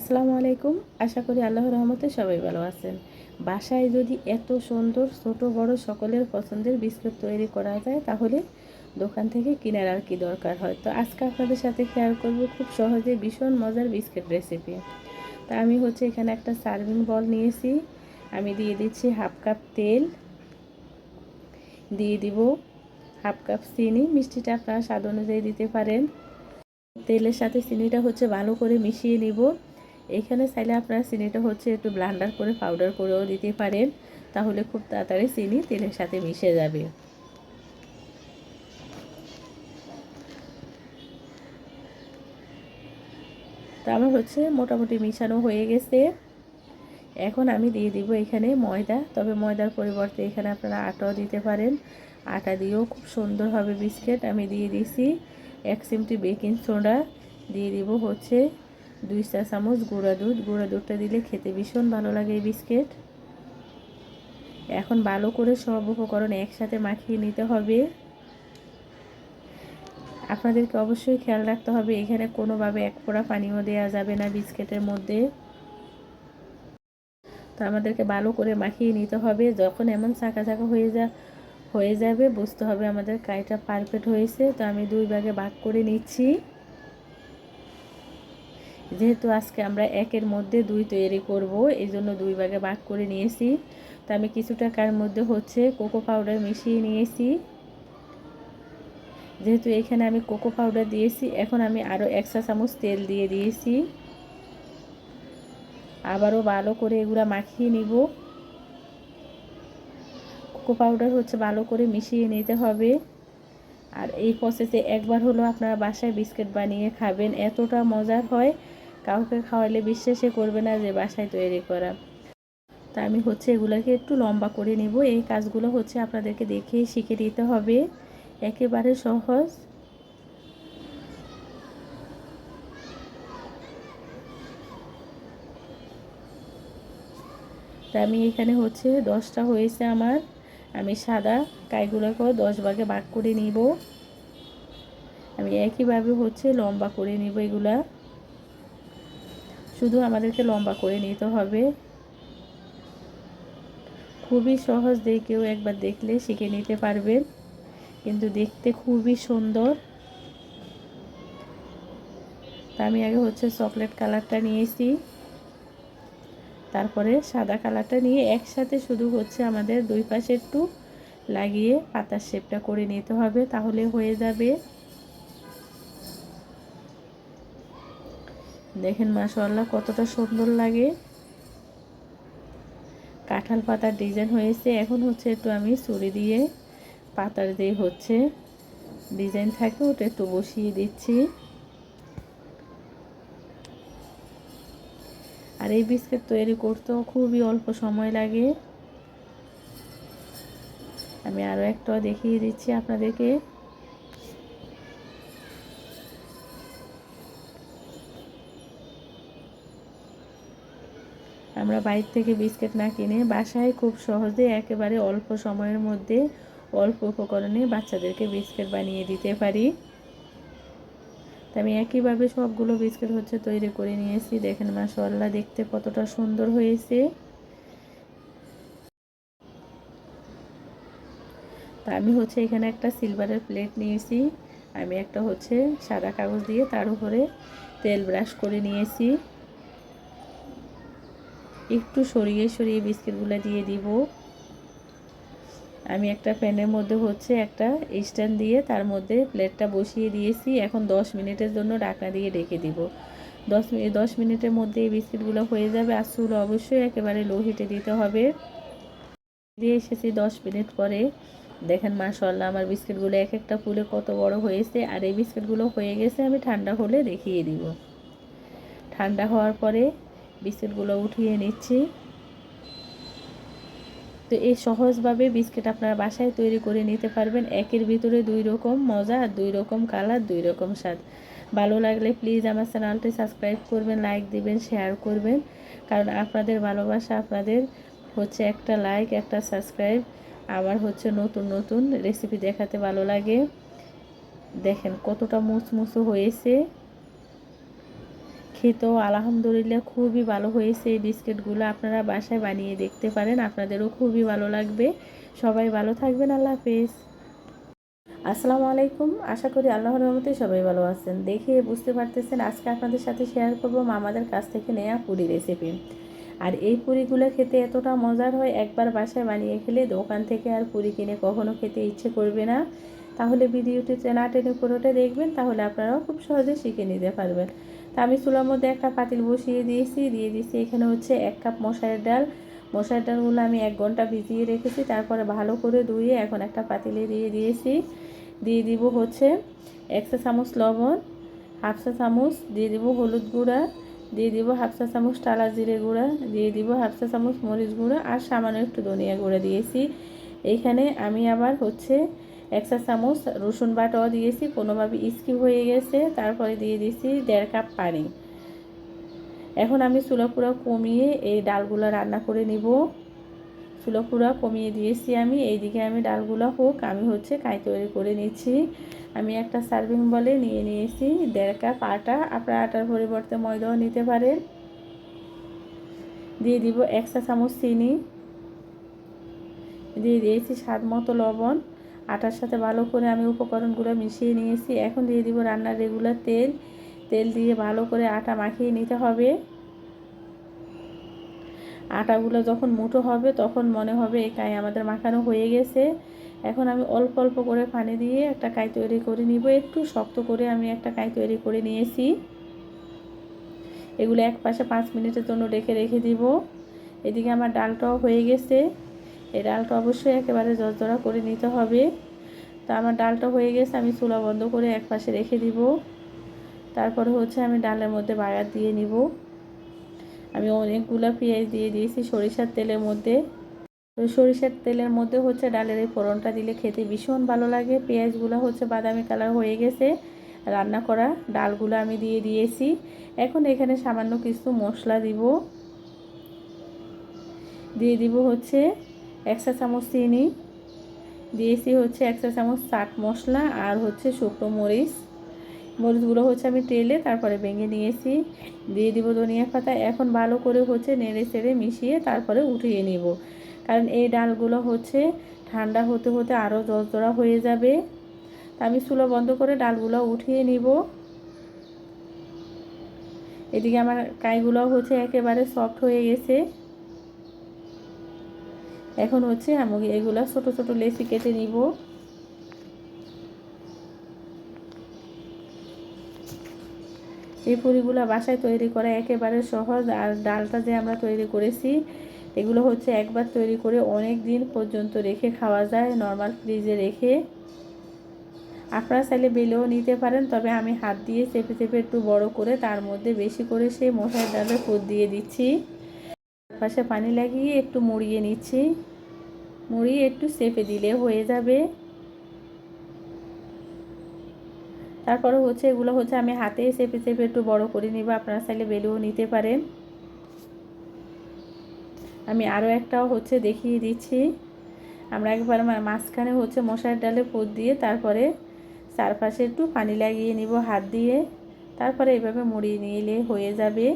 আসসালামু আলাইকুম। আশা করি আল্লাহর রহমতে সবাই ভালো আছেন। বাসায় যদি এত সুন্দর ছোট বড় সকলের পছন্দের বিস্কুট তৈরি করা যায়, তাহলে দোকান থেকে কেনার আর কি দরকার হয়। তো আজকে আপনাদের সাথে শেয়ার করব খুব সহজে ভীষণ মজার বিস্কুট রেসিপি তা আমি হচ্ছে এখানে একটা সার্ভিং বল নিয়েছি। আমি দিয়ে দিচ্ছি হাফ কাপ তেল। দিয়ে দিব হাফ কাপ চিনি। মিষ্টিটা আপনারা স্বাদ অনুযায়ী দিতে পারেন। তেলের সাথে চিনিটা হচ্ছে ভালো করে মিশিয়ে নিব। এখানে চাইলে আপনারা চিনিটা হচ্ছে একটু ব্লান্ডার করে পাউডার করেও দিতে পারেন। তাহলে খুব তাড়াতাড়ি চিনি তেলের সাথে মিশে যাবে। তো আমার হচ্ছে মোটামুটি মিশানো হয়ে গেছে। এখন আমি দিয়ে দিব এখানে ময়দা। তবে ময়দার পরিবর্তে এখানে আপনারা আটাও দিতে পারেন। আটা দিয়েও খুব সুন্দর হবে বিস্কিট। আমি দিয়ে দিছি এক চিমটি বেকিং সোডা। দিয়ে দিব হচ্ছে দুই চা চামচ গুঁড়া দুধ। গুঁড়া দুধটা দিলে খেতে ভীষণ ভালো লাগে এই বিস্কিট। এখন ভালো করে সব উপকরণ একসাথে মাখিয়ে নিতে হবে। আপনাদেরকে অবশ্যই খেয়াল রাখতে হবে, এখানে কোনোভাবে এক ফোঁড়া পানিও দেওয়া যাবে না বিস্কিটের মধ্যে। তো আমাদেরকে ভালো করে মাখিয়ে নিতে হবে। যখন এমন চাকা চাকা হয়ে যা, হয়ে যাবে, বুঝতে হবে আমাদের কাইটা পারফেক্ট হয়েছে। তো আমি দুই ভাগে ভাগ করে নিচ্ছি। যেহেতু আজকে আমরা একের মধ্যে দুই তৈরি করব, এই জন্য দুই ভাগে ভাগ করে নিয়েছি। তো আমি কিছু টাকার মধ্যে হচ্ছে কোকো পাউডার মিশিয়ে নিয়েছি। যেহেতু এখানে আমি কোকো পাউডার দিয়েছি, এখন আমি আরও একশো চামচ তেল দিয়ে দিয়েছি। আবারও ভালো করে এগুলা মাখিয়ে নিব। কোকো পাউডার হচ্ছে ভালো করে মিশিয়ে নিতে হবে। আর এই প্রসেসে একবার হলো আপনারা বাসায় বিস্কিট বানিয়ে খাবেন, এতটা মজার হয়। কাউকে খাওয়ালে বিশ্বাসই করবে না যে বাসায় তৈরি করা। তা আমি হচ্ছে এগুলোকে একটু লম্বা করে নিব। এই কাজগুলো হচ্ছে আপনাদেরকে দেখেই শিখে দিতে হবে। একেবারে সহজ। তা আমি এখানে হচ্ছে দশটা হয়েছে আমার। আমি সাদা কাইগুলোকেও দশ ভাগে ভাগ করে নিব। আমি একইভাবে হচ্ছে লম্বা করে নিব এগুলা। শুধু আমাদেরকে লম্বা করে নিতে হবে। খুবই সহজ দিয়ে কেউ একবার দেখলে শিখে নিতে পারবেন কিন্তু দেখতে খুবই সুন্দর। আমি আগে হচ্ছে চকলেট কালারটা নিয়েছি। তারপরে সাদা কালারটা নিয়ে একসাথে শুধু হচ্ছে আমাদের দুই পাশে একটু লাগিয়ে পাতার শেপটা করে নিতে হবে। তাহলে হয়ে যাবে। দেখেন মাশাল্লাহ কতটা সুন্দর লাগে। কাঁঠাল পাতার ডিজাইন হয়েছে। এখন হচ্ছে একটু আমি চুরি দিয়ে পাতার দিয়ে হচ্ছে ডিজাইন থাকে ওটা একটু বসিয়ে দিচ্ছি। আর এই বিস্কিট তৈরি করতেও খুবই অল্প সময় লাগে। আমি আরও একটা দেখিয়ে দিচ্ছি আপনাদেরকে। আমরা বাইরে থেকে বিস্কিট না কিনে বাসায় খুব সহজে একেবারে অল্প সময়ের মধ্যে অল্প উপকরণে বাচ্চাদেরকে বিস্কিট বানিয়ে দিতে পারি। তো আমি একইভাবে সবগুলো বিস্কিট হচ্ছে তৈরি করে নিয়েছি। দেখেন মাশাল্লাহ দেখতে কতটা সুন্দর হয়েছে। তা আমি হচ্ছে এখানে একটা সিলভারের প্লেট নিয়েছি। আমি একটা হচ্ছে সাদা কাগজ দিয়ে তার উপরে তেল ব্রাশ করে নিয়েছি। একটু সরিয়ে সরিয়ে বিস্কিটগুলো দিয়ে দিব। আমি একটা প্যানের মধ্যে হচ্ছে একটা স্ট্যান্ড দিয়ে তার মধ্যে প্লেটটা বসিয়ে দিয়েছি। এখন দশ মিনিটের জন্য ঢাকনা দিয়ে ঢেকে দিব। দশ মিনিট দশ মিনিটের মধ্যে এই বিস্কিটগুলো হয়ে যাবে। আর চুল অবশ্যই একেবারে লো হিটে দিতে হবে। দিয়ে এসেছি দশ মিনিট পরে। দেখেন মাশাল্লাহ আমার বিস্কিটগুলো এক একটা ফুলে কত বড় হয়েছে। আর এই বিস্কিটগুলো হয়ে গেছে আমি ঠান্ডা হলে দেখিয়ে দিব। ঠান্ডা হওয়ার পরে বিস্কিটগুলো উঠিয়ে নিচ্ছি। তো এই সহজভাবে বিস্কিট আপনারা বাসায় তৈরি করে নিতে পারবেন। একের ভিতরে দুই রকম মজা, দুই রকম কালার, দুই রকম স্বাদ। ভালো লাগলে প্লিজ আমার চ্যানেলটি সাবস্ক্রাইব করবেন লাইক দিবেন শেয়ার করবেন। কারণ আপনাদের ভালোবাসা আপনাদের হচ্ছে একটা লাইক একটা সাবস্ক্রাইব আমার হচ্ছে নতুন নতুন রেসিপি দেখাতে ভালো লাগে। দেখেন কতটা মুচমুচু হয়েছে। খেতেও আলহামদুলিল্লাহ খুবই ভালো হয়েছে এই বিস্কিটগুলো। আপনারা বাসায় বানিয়ে দেখতে পারেন, আপনাদেরও খুবই ভালো লাগবে। সবাই ভালো থাকবেন, আল্লাহ হাফেজ। আসসালামু আলাইকুম। আশা করি আল্লাহর রহমতে সবাই ভালো আছেন। দেখে বুঝতে পারতেছেন, আজকে আপনাদের সাথে শেয়ার করব মামাদের কাছ থেকে নেওয়া পুরি রেসিপি আর এই পুরিগুলো খেতে এতটা মজার হয়, একবার বাসায় বানিয়ে খেলে দোকান থেকে আর পুরি কিনে কখনো খেতে ইচ্ছে করবে না। তাহলে ভিডিওটি না টেনে পুরোটা দেখবেন, তাহলে আপনারাও খুব সহজে শিখে নিতে পারবেন। তা আমি চুলার মধ্যে একটা পাতিল বসিয়ে দিয়েছি, দিয়ে দিয়েছি এখানে হচ্ছে এক কাপ মশারের ডাল। মশারের ডালগুলো আমি এক ঘণ্টা ভিজিয়ে রেখেছি, তারপরে ভালো করে ধুয়ে এখন একটা পাতিলে দিয়ে দিয়েছি। দিয়ে দিব হচ্ছে একশো চামচ লবণ হাফসা চামচ, দিয়ে দিব হলুদ গুঁড়া, দিয়ে দিব হাফসা চামচ টালা জিরে গুঁড়া, দিয়ে দিব হাফসা চামচ মরিচ গুঁড়া আর সামান্য একটু ধনিয়া গুঁড়া দিয়েছি। এইখানে আমি আবার হচ্ছে একশো চামচ রসুন বাটাও দিয়েছি, কোনোভাবে স্কিপ হয়ে গেছে, তারপরে দিয়ে দিয়েছি দেড় কাপ পানি। এখন আমি চুলা পুরো কমিয়ে এই ডালগুলো রান্না করে নিব। চুলো পুরো কমিয়ে দিয়েছি আমি, এইদিকে আমি ডালগুলো হোক, আমি হচ্ছে কাই তৈরি করে নিচ্ছি। আমি একটা সার্ভিং বলে নিয়ে নিয়েছি, দেড় কাপ আটা, আপনার আটার পরিবর্তে ময়দাও নিতে পারেন। দিয়ে দিব একশো চামচ চিনি। দিয়ে দিয়েছি স্বাদ মতো লবণ। আটার সাথে ভালো করে আমি উপকরণগুলো মিশিয়ে নিয়েছি। এখন দিয়ে দিব রান্নার রেগুলার তেল। তেল দিয়ে ভালো করে আটা মাখিয়ে নিতে হবে। আটাগুলো যখন মুঠো হবে তখন মনে হবে এই কাই আমাদের মাখানো হয়ে গেছে। এখন আমি অল্প অল্প করে পানি দিয়ে একটা কাই তৈরি করে নিব। একটু শক্ত করে আমি একটা কাই তৈরি করে নিয়েছি। এগুলো এক পাশে পাঁচ মিনিটের জন্য রেখে রেখে দিব। এদিকে আমার ডালটাও হয়ে গেছে। এই ডালটা অবশ্যই একেবারে জর্জরা করে নিতে হবে। তো আমার ডালটা হয়ে গেছে, আমি চুলা বন্ধ করে এক পাশে রেখে দিব। তারপরে হচ্ছে আমি ডালের মধ্যে বাগার দিয়ে নিব। আমি অনেকগুলো পেঁয়াজ দিয়ে দিয়েছি সরিষার তেলের মধ্যে। সরিষার তেলের মধ্যে হচ্ছে ডালের এই ফোড়নটা দিলে খেতে ভীষণ ভালো লাগে। পেঁয়াজগুলো হচ্ছে বাদামি কালার হয়ে গেছে। রান্না করা ডালগুলো আমি দিয়ে দিয়েছি। এখন এখানে সামান্য কিছু মশলা দিব। দিয়ে দিব হচ্ছে একশো চামচ চিনি দিয়েছি হচ্ছে একশো চামচ চাট মশলা আর হচ্ছে শুকনো মরিচ। মরিচগুলো হচ্ছে আমি তেলে, তারপরে ভেঙে নিয়েছি। দিয়ে দিব ধনিয়া পাতা। এখন ভালো করে হচ্ছে নেড়ে চেড়ে মিশিয়ে তারপরে উঠিয়ে নিব। কারণ এই ডালগুলো হচ্ছে ঠান্ডা হতে হতে আরও জজরা হয়ে যাবে। তা আমি চুলো বন্ধ করে ডালগুলো উঠিয়ে নিব। এদিকে আমার কাইগুলো হচ্ছে একেবারে সফট হয়ে গেছে। এখন হচ্ছে আমি এগুলো ছোট ছোট লেসি কেটে নিব। এই পুরিগুলো বাসায় তৈরি করা একেবারে সহজ, আর ডালটা যে আমরা তৈরি করেছি, এগুলো হচ্ছে একবার তৈরি করে অনেক দিন পর্যন্ত রেখে খাওয়া যায় নর্মাল ফ্রিজে রেখে। আপনারা চাইলে বেলেও নিতে পারেন, তবে আমি হাত দিয়ে চেপে চেপে একটু বড় করে, তার মধ্যে বেশি করে সেই মশার ডালে ফুট দিয়ে দিচ্ছি। পাশে পানি লাগিয়ে একটু মুড়িয়ে নিচ্ছি। মুড়িয়ে একটু চেপে দিলে হয়ে যাবে। তারপরে হচ্ছে এগুলো হচ্ছে আমি হাতে চেপে চেপে একটু বড় করে নিব, আপনারা চাইলে বেলেও নিতে পারেন। আমি আরও একটাও হচ্ছে দেখিয়ে দিচ্ছি। আমরা একবার মাঝখানে হচ্ছে মশার ডালে পোত দিয়ে তারপরে চারপাশে একটু পানি লাগিয়ে নিব হাত দিয়ে। তারপরে এভাবে মুড়িয়ে নিলে হয়ে যাবে।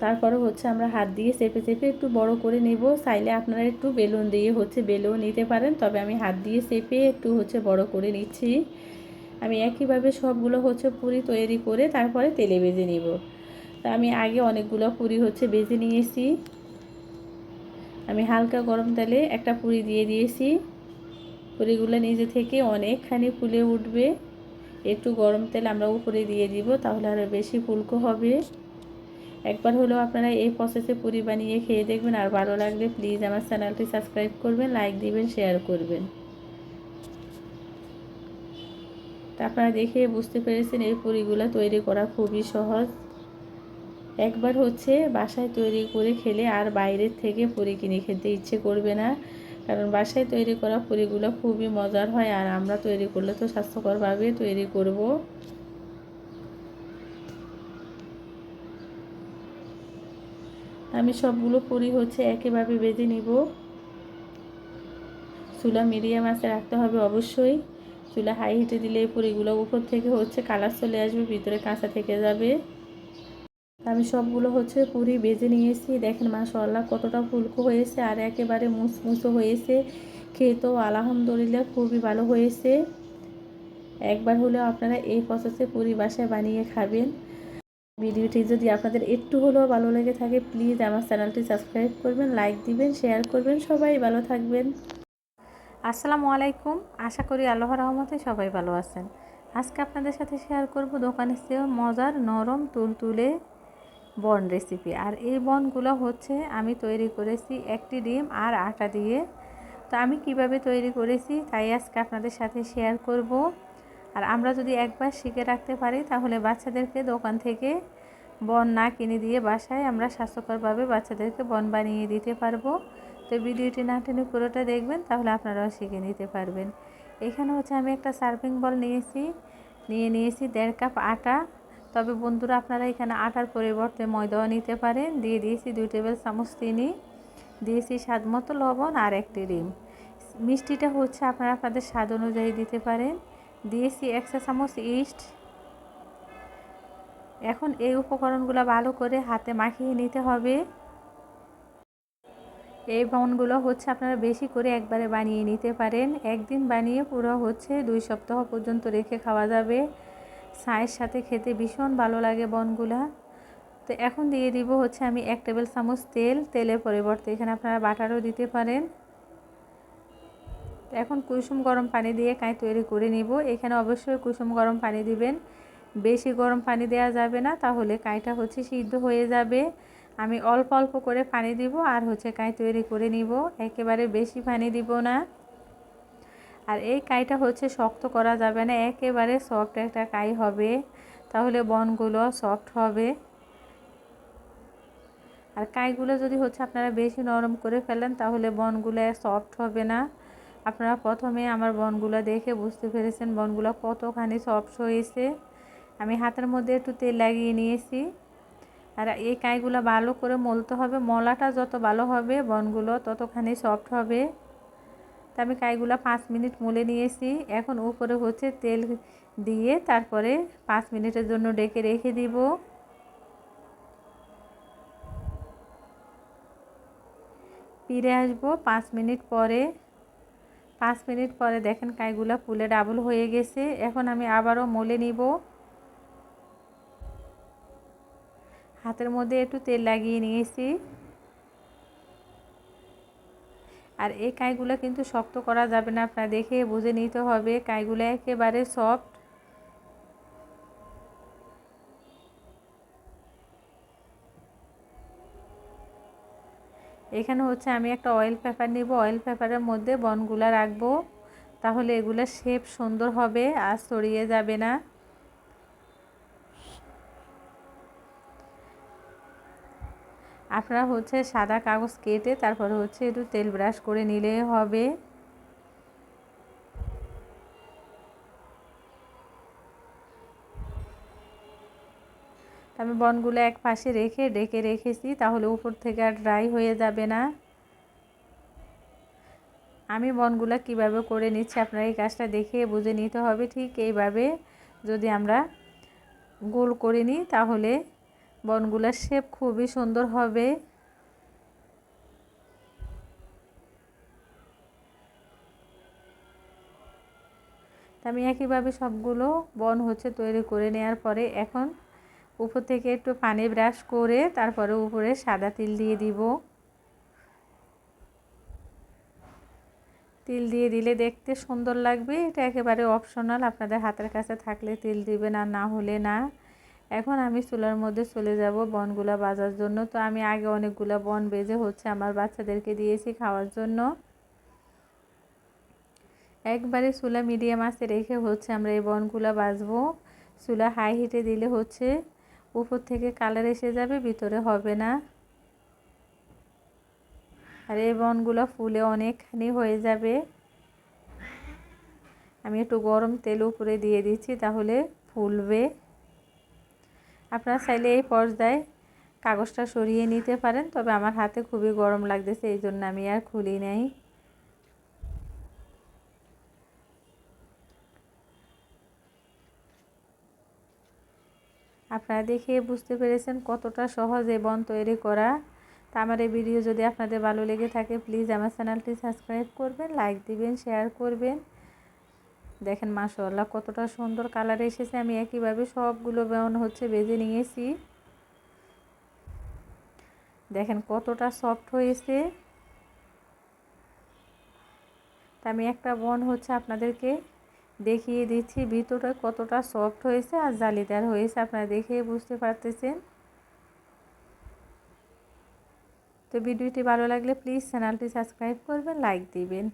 তারপরে হচ্ছে আমরা হাত দিয়ে চেপে চেপে একটু বড় করে নেব। চাইলে আপনারা একটু বেলুন দিয়ে হচ্ছে বেলুন নিতে পারেন, তবে আমি হাত দিয়ে চেপে একটু হচ্ছে বড় করে নিচ্ছি। আমি একইভাবে সবগুলো হচ্ছে পুরি তৈরি করে তারপরে তেলে বেজে নিব। তা আমি আগে অনেকগুলো পুরি হচ্ছে বেজে নিয়েছি। আমি হালকা গরম তেলে একটা পুরি দিয়ে দিয়েছি। পুরিগুলো নিজে থেকে অনেকখানি ফুলে উঠবে। একটু গরম তেল আমরা উপরে দিয়ে দিব, তাহলে আরও বেশি ফুলকো হবে। একবার হলেও আপনারা এই প্রসেসে পুরি বানিয়ে খেয়ে দেখবেন, আর ভালো লাগলে প্লিজ আমার চ্যানেলটি সাবস্ক্রাইব করবেন লাইক দিবেন শেয়ার করবেন। তা আপনারা দেখে বুঝতে পেরেছেন এই পুরিগুলো তৈরি করা খুবই সহজ। একবার হচ্ছে বাসায় তৈরি করে খেলে আর বাইরের থেকে পুরি কিনে খেতে ইচ্ছে করবে না, কারণ বাসায় তৈরি করা পুরিগুলো খুবই মজার হয়, আর আমরা তৈরি করলে তো স্বাস্থ্যকরভাবে তৈরি করব। আমি সবগুলো পুরি হচ্ছে একইভাবে বেজে নিব। চুলা মিডিয়াম আছে, রাখতে হবে অবশ্যই। চুলা হাই হিটে দিলে পুরিগুলো উপর থেকে হচ্ছে কালার চলে আসবে, ভিতরে কাঁচা থেকে যাবে। আমি সবগুলো হচ্ছে পুরি বেজে নিয়েছি। দেখেন মাশাআল্লাহ কতটা ফুলকো হয়েছে আর একেবারে মুসমুসো হয়েছে। খেতেও আলহামদুলিল্লাহ খুবই ভালো হয়েছে। একবার হলেও আপনারা এই প্রসেসে পুরি বাসায় বানিয়ে খাবেন। ভিডিওটি যদি আপনাদের একটু হলেও ভালো লেগে থাকে প্লিজ আমার চ্যানেলটি সাবস্ক্রাইব করবেন লাইক দিবেন শেয়ার করবেন। সবাই ভালো থাকবেন। আসসালামু আলাইকুম। আশা করি আল্লাহর রহমতে সবাই ভালো আছেন। আজকে আপনাদের সাথে শেয়ার করব দোকানের চেয়েও মজার নরম তুলতুলে বন রেসিপি আর এই বনগুলো হচ্ছে, আমি তৈরি করেছি একটি ডিম আর আটা দিয়ে। তো আমি কীভাবে তৈরি করেছি, তাই আজকে আপনাদের সাথে শেয়ার করব। আর আমরা যদি একবার শিখে রাখতে পারি, তাহলে বাচ্চাদেরকে দোকান থেকে বন না কিনে দিয়ে বাসায় আমরা স্বাস্থ্যকরভাবে বাচ্চাদেরকে বন বানিয়ে দিতে পারব। তো ভিডিওটি না টেনে পুরোটা দেখবেন, তাহলে আপনারাও শিখে নিতে পারবেন। এখানে হচ্ছে আমি একটা সার্ভিং বল নিয়েছি। নিয়ে নিয়েছি দেড় কাপ আটা। তবে বন্ধুরা, আপনারা এখানে আটার পরিবর্তে ময়দাও নিতে পারেন। দিয়ে দিয়েছি দুই টেবিল চামচ চিনি। দিয়েছি স্বাদ মতো লবণ আর একটি ডিম। মিষ্টিটা হচ্ছে আপনারা আপনাদের স্বাদ অনুযায়ী দিতে পারেন। দিয়েছি একশো চামচ ইস্ট এখন এই উপকরণগুলো ভালো করে হাতে মাখিয়ে নিতে হবে। এই বনগুলো হচ্ছে আপনারা বেশি করে একবারে বানিয়ে নিতে পারেন। একদিন বানিয়ে পুরো হচ্ছে দুই সপ্তাহ পর্যন্ত রেখে খাওয়া যাবে। চায়ের সাথে খেতে ভীষণ ভালো লাগে বনগুলা তো এখন দিয়ে দিব হচ্ছে আমি এক টেবিল চামচ তেল। তেলের পরিবর্তে এখানে আপনারা বাটারও দিতে পারেন। এখন কুসুম গরম পানি দিয়ে কাঁই তৈরি করে নিব। এখানে অবশ্যই কুসুম গরম পানি দিবেন। বেশি গরম পানি দেওয়া যাবে না, তাহলে কাঁইটা হচ্ছে সিদ্ধ হয়ে যাবে। আমি অল্প অল্প করে পানি দিব আর হচ্ছে কাঁই তৈরি করে নিব। একেবারে বেশি পানি দিব না। আর এই কাইটা হচ্ছে শক্ত করা যাবে না, একেবারে সফট একটা কাই হবে। তাহলে বনগুলো সফট হবে। আর কাইগুলো যদি হচ্ছে আপনারা বেশি নরম করে ফেলেন, তাহলে বনগুলো সফট হবে না। আপনারা প্রথমে আমার বনগুলো দেখে বুঝতে পেরেছেন বনগুলো কতখানি সফট হয়েছে। আমি হাতের মধ্যে একটু তেল লাগিয়ে নিয়েছি। আর এই কাইগুলো ভালো করে মলতে হবে। মলাটা যত ভালো হবে বনগুলো ততখানি সফট হবে। তা আমি কাইগুলো পাঁচ মিনিট মলে নিয়েছি। এখন উপরে হচ্ছে তেল দিয়ে তারপরে পাঁচ মিনিটের জন্য ডেকে রেখে দিব। ফিরে আসব পাঁচ মিনিট পরে। পাঁচ মিনিট পরে দেখেন কাইগুলো ফুলে ডাবল হয়ে গেছে। এখন আমি আবারও মলে নিব। হাতের মধ্যে একটু তেল লাগিয়ে নিয়েছি। আর এই কাইগুলো কিন্তু শক্ত করা যাবে না, আপনার দেখে বুঝে নিতে হবে। কাইগুলো একেবারে সফট এখানে হচ্ছে আমি একটা অয়েল পেপার নিব। অয়েল পেপারের মধ্যে বনগুলা রাখব। তাহলে এগুলো শেপ সুন্দর হবে, আর ছড়িয়ে যাবে না। আপনারা হচ্ছে সাদা কাগজ কেটে তারপরে হচ্ছে একটু তেল ব্রাশ করে নিলে হবে। আমি বনগুলো এক পাশে রেখে ডেকে রেখেছি, তাহলে উপর থেকে আর ড্রাই হয়ে যাবে না। আমি বনগুলো কীভাবে করে নিচ্ছি আপনারা এই কাজটা দেখে বুঝে নিতে হবে ঠিক এইভাবে। যদি আমরা গোল করে নিই, তাহলে বনগুলোর শেপ খুবই সুন্দর হবে। আমি একইভাবে সবগুলো বন হচ্ছে তৈরি করে নেওয়ার পরে এখন উপর থেকে একটু পানি ব্রাশ করে তারপরে উপরে সাদা তিল দিয়ে দিব। তিল দিয়ে দিলে দেখতে সুন্দর লাগবে। এটা একেবারে অপশনাল আপনাদের হাতের কাছে থাকলে তিল দিবেন আর না হলে না। এখন আমি চুলার মধ্যে চলে যাব বনগুলা বাজার জন্য। তো আমি আগে অনেকগুলো বন বেজে হচ্ছে আমার বাচ্চাদেরকে দিয়েছি খাওয়ার জন্য। একবারে চুলা মিডিয়াম আছে রেখে হচ্ছে আমরা এই বনগুলা বাজবো চুলা হাই হিটে দিলে হচ্ছে উপর থেকে কালার এসে যাবে, ভিতরে হবে না। আর এই বনগুলো ফুলে অনেকখানি হয়ে যাবে। আমি একটু গরম তেল উপরে দিয়ে দিচ্ছি, তাহলে ফুলবে। আপনারা চাইলে এই পর্যায়ে কাগজটা সরিয়ে নিতে পারেন, তবে আমার হাতে খুবই গরম লাগতেছে, এই জন্য আমি আর খুলি নাই। আপনারা দেখে বুঝতে পেরেছেন কতটা সহজ বন তৈরি করা। তা আমার এই ভিডিও যদি আপনাদের ভালো লেগে থাকে প্লিজ আমার চ্যানেলটি সাবস্ক্রাইব করবেন লাইক দিবেন শেয়ার করবেন। দেখেন মাশাআল্লাহ কতটা সুন্দর কালার এসেছে। আমি একইভাবে সবগুলো বন হচ্ছে বেজে নিয়েছি। দেখেন কতটা সফট হয়েছে। তা আমি একটা বন হচ্ছে আপনাদেরকে দেখিয়ে দিচ্ছি। ভিতরটা কতটা সফট হয়েছে আর জালিদার হয়েছে, আপনারা দেখে বুঝতে পারতেছেন। তো ভিডিওটি ভালো লাগলে প্লিজ চ্যানেলটি সাবস্ক্রাইব করবেন লাইক দিবেন।